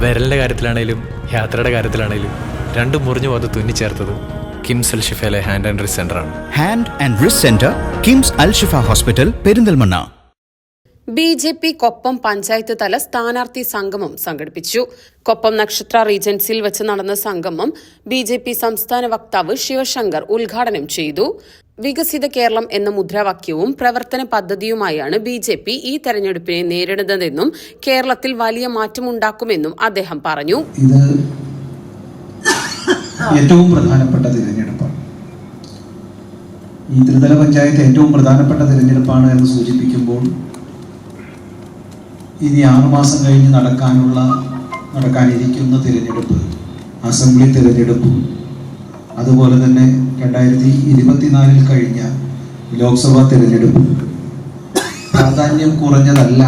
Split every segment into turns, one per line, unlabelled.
വിരലിന്റെ കാര്യത്തിലാണേലും യാത്രയുടെ കാര്യത്തിലാണേലും രണ്ടും മുറിഞ്ഞു പോകാതെ തുന്നിച്ചേർത്തത് കിംസ് അൽ ഷിഫയിലെ ഹാൻഡ് ആൻഡ് റിസ് ആണ്.
Hand and wrist centre KIMS Al Shifa hospital Perinthalmanna.
B J P Koppam panchayat തല സ്ഥാനാർത്ഥി സംഗമം സംഘടിപ്പിച്ചു. കൊപ്പം നക്ഷത്ര റീജൻസിയിൽ വെച്ച് നടന്ന സംഗമം ബി ജെ പി സംസ്ഥാന വക്താവ് ശിവശങ്കർ ഉദ്ഘാടനം ചെയ്തു. വികസിത കേരളം എന്ന മുദ്രാവാക്യവും പ്രവർത്തന പദ്ധതിയുമായാണ് ബി ജെ പി ഈ തെരഞ്ഞെടുപ്പിനെ നേരിടുന്നതെന്നും കേരളത്തിൽ വലിയ മാറ്റമുണ്ടാക്കുമെന്നും അദ്ദേഹം പറഞ്ഞു.
ഇത് ഏറ്റവും പ്രധാനപ്പെട്ട തിരഞ്ഞെടുപ്പാണ്. ഈ ത്രിതല പഞ്ചായത്ത് ഏറ്റവും പ്രധാനപ്പെട്ട തിരഞ്ഞെടുപ്പാണ് എന്ന് സൂചിപ്പിക്കുമ്പോൾ ഇനി ആറുമാസം കഴിഞ്ഞ് നടക്കാനുള്ള നടക്കാനിരിക്കുന്ന തിരഞ്ഞെടുപ്പ് അസംബ്ലി തിരഞ്ഞെടുപ്പും അതുപോലെ തന്നെ രണ്ടായിരത്തി ഇരുപത്തിനാലിൽ കഴിഞ്ഞ ലോക്സഭാ തെരഞ്ഞെടുപ്പ്. പ്രാധാന്യം കുറഞ്ഞതല്ല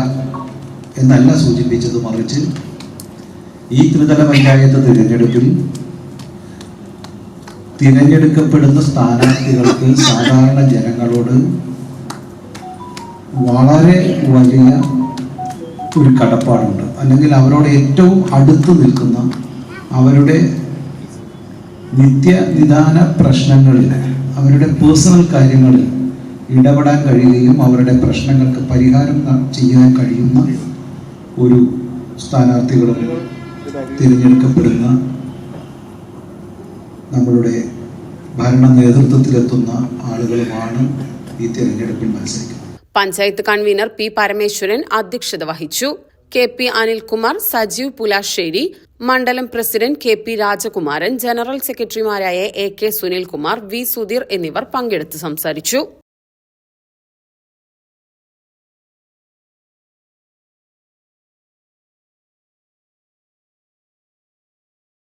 എന്നല്ല സൂചിപ്പിച്ചത് മറിച്ച് ഈ ത്രിതല പഞ്ചായത്ത് തിരഞ്ഞെടുപ്പിൽ തിരഞ്ഞെടുക്കപ്പെടുന്ന സ്ഥാനാർത്ഥികൾക്ക് സാധാരണ ജനങ്ങളോട് വളരെ വലിയ ഒരു കടപ്പാടുണ്ട്. അല്ലെങ്കിൽ അവരോട് ഏറ്റവും അടുത്ത് നിൽക്കുന്ന അവരുടെ നിത്യ നിദാന പ്രശ്നങ്ങളിൽ അവരുടെ പേഴ്സണൽ കാര്യങ്ങളിൽ ഇടപെടാൻ കഴിയുകയും അവരുടെ പ്രശ്നങ്ങൾക്ക് പരിഹാരം ചെയ്യാൻ കഴിയുന്ന ഒരു സ്ഥാനാർത്ഥികളും തിരഞ്ഞെടുക്കപ്പെടുന്ന നമ്മളുടെ ഭരണ നേതൃത്വത്തിലെത്തുന്ന ആളുകളുമാണ് ഈ തിരഞ്ഞെടുപ്പിൽ മത്സരിക്കുന്നത്.
പഞ്ചായത്ത് കൺവീനർ പി പരമേശ്വരൻ അധ്യക്ഷത വഹിച്ചു. കെ പി അനിൽകുമാർ സജീവ് പുലാശ്ശേരി മണ്ഡലം president K P Rajakumaran general സെക്രട്ടറിമാരായ A K Sunilkumar V Sudheer എന്നിവർ പങ്കെടുത്ത് സംസാരിച്ചു.